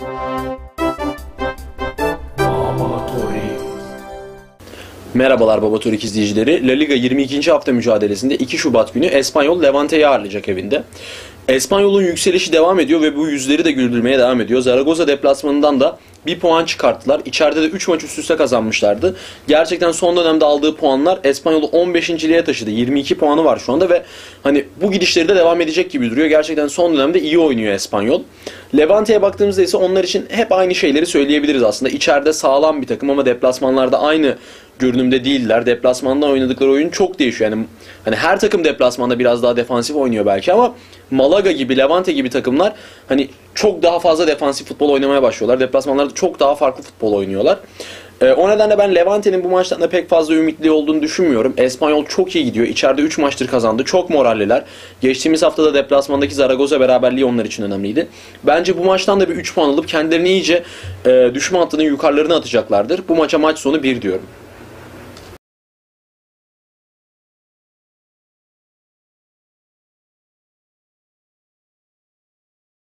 Música Merhabalar Baba Turik izleyicileri. La Liga 22. hafta mücadelesinde 2 Şubat günü Espanyol Levante'yi ağırlayacak evinde. Espanyol'un yükselişi devam ediyor ve bu yüzleri de güldürmeye devam ediyor. Zaragoza deplasmanından da bir puan çıkarttılar. İçeride de 3 maç üst üste kazanmışlardı. Gerçekten son dönemde aldığı puanlar Espanyol'u 15.liğe taşıdı. 22 puanı var şu anda ve hani bu gidişleri de devam edecek gibi duruyor. Gerçekten son dönemde iyi oynuyor Espanyol. Levante'ye baktığımızda ise onlar için hep aynı şeyleri söyleyebiliriz aslında. İçeride sağlam bir takım ama deplasmanlarda aynı görünümde değiller. Deplasmanda oynadıkları oyun çok değişiyor. Yani hani her takım deplasmanda biraz daha defansif oynuyor belki ama Malaga gibi, Levante gibi takımlar hani çok daha fazla defansif futbol oynamaya başlıyorlar. Deplasmanlarda çok daha farklı futbol oynuyorlar. Ee, o nedenle ben Levante'nin bu maçtan da pek fazla ümitli olduğunu düşünmüyorum. Espanyol çok iyi gidiyor. İçeride 3 maçtır kazandı. Çok moralliler. Geçtiğimiz haftada deplasmandaki Zaragoza beraberliği onlar için önemliydi. Bence bu maçtan da bir 3 puan alıp kendilerini iyice e, düşme hattının yukarılarına atacaklardır. Bu maça maç sonu 1 diyorum.